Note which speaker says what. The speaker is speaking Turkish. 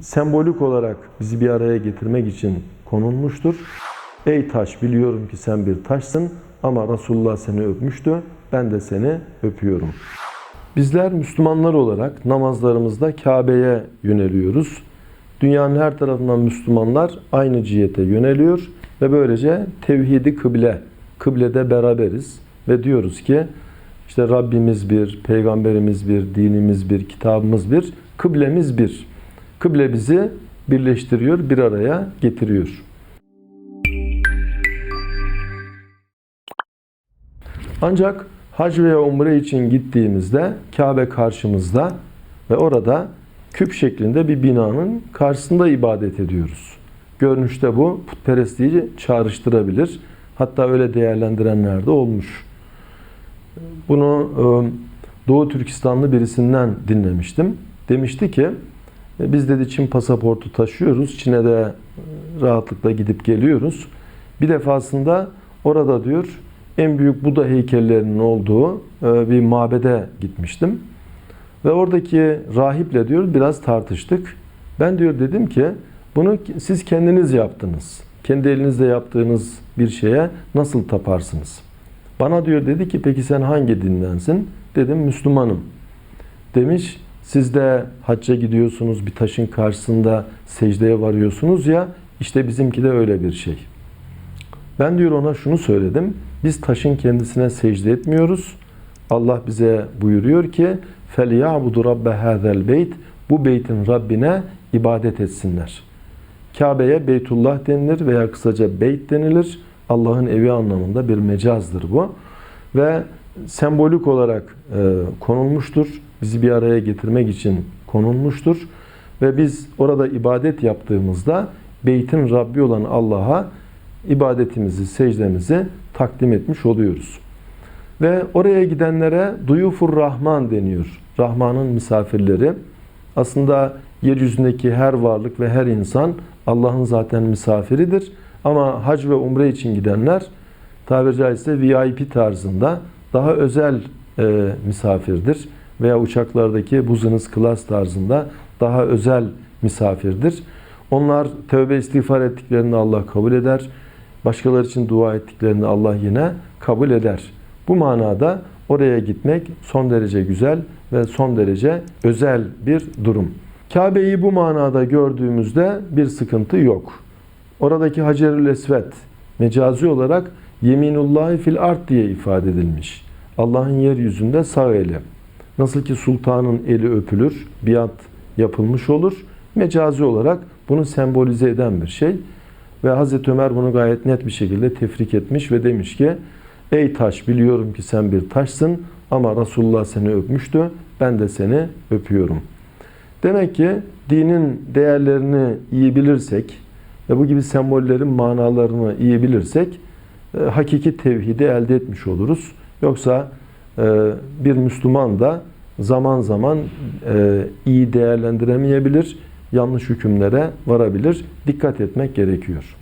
Speaker 1: sembolik olarak bizi bir araya getirmek için konulmuştur. Ey taş biliyorum ki sen bir taşsın ama Resulullah seni öpmüştü. Ben de seni öpüyorum. Bizler Müslümanlar olarak namazlarımızda Kabe'ye yöneliyoruz. Dünyanın her tarafından Müslümanlar aynı cihete yöneliyor ve böylece tevhidi kıble, kıblede beraberiz ve diyoruz ki işte Rabbimiz bir, peygamberimiz bir, dinimiz bir, kitabımız bir, kıblemiz bir. Kıble bizi birleştiriyor, bir araya getiriyor. Ancak hac veya umre için gittiğimizde Kabe karşımızda ve orada küp şeklinde bir binanın karşısında ibadet ediyoruz. Görünüşte bu putperestliği çağrıştırabilir. Hatta öyle değerlendirenler de olmuş. Bunu e, Doğu Türkistanlı birisinden dinlemiştim. Demişti ki biz dedi Çin pasaportu taşıyoruz. Çin'e de e, rahatlıkla gidip geliyoruz. Bir defasında orada diyor en büyük Buda heykellerinin olduğu e, bir mabede gitmiştim. Ve oradaki rahiple diyor biraz tartıştık. Ben diyor dedim ki bunu siz kendiniz yaptınız. Kendi elinizle yaptığınız bir şeye nasıl taparsınız? Bana diyor dedi ki peki sen hangi dindensin? Dedim Müslümanım. Demiş siz de hacca gidiyorsunuz bir taşın karşısında secdeye varıyorsunuz ya işte bizimki de öyle bir şey. Ben diyor ona şunu söyledim. Biz taşın kendisine secde etmiyoruz. Allah bize buyuruyor ki فَلْيَعْبُدُ رَبَّ هَذَا الْبَيْتِ Bu beytin Rabbine ibadet etsinler. Kabe'ye Beytullah denilir veya kısaca Beyt denilir. Allah'ın evi anlamında bir mecazdır bu. Ve sembolik olarak e, konulmuştur. Bizi bir araya getirmek için konulmuştur. Ve biz orada ibadet yaptığımızda Beyt'in Rabbi olan Allah'a ibadetimizi, secdemizi takdim etmiş oluyoruz. Ve oraya gidenlere duyufur Rahman deniyor. Rahman'ın misafirleri. Aslında yeryüzündeki her varlık ve her insan Allah'ın zaten misafiridir. Ama hac ve umre için gidenler tabiri caizse VIP tarzında daha özel e, misafirdir. Veya uçaklardaki business class tarzında daha özel misafirdir. Onlar tövbe istiğfar ettiklerini Allah kabul eder. Başkaları için dua ettiklerini Allah yine kabul eder. Bu manada oraya gitmek son derece güzel ve son derece özel bir durum. Kabe'yi bu manada gördüğümüzde bir sıkıntı yok. Oradaki Hacerül Esvet mecazi olarak Yeminullahi fil art diye ifade edilmiş. Allah'ın yeryüzünde sağ eli. Nasıl ki sultanın eli öpülür, biat yapılmış olur. Mecazi olarak bunu sembolize eden bir şey. Ve Hazreti Ömer bunu gayet net bir şekilde tefrik etmiş ve demiş ki Ey taş biliyorum ki sen bir taşsın ama Resulullah seni öpmüştü. Ben de seni öpüyorum. Demek ki dinin değerlerini iyi bilirsek ve bu gibi sembollerin manalarını iyi bilirsek e, hakiki tevhidi elde etmiş oluruz. Yoksa bir Müslüman da zaman zaman e, iyi değerlendiremeyebilir, yanlış hükümlere varabilir. Dikkat etmek gerekiyor.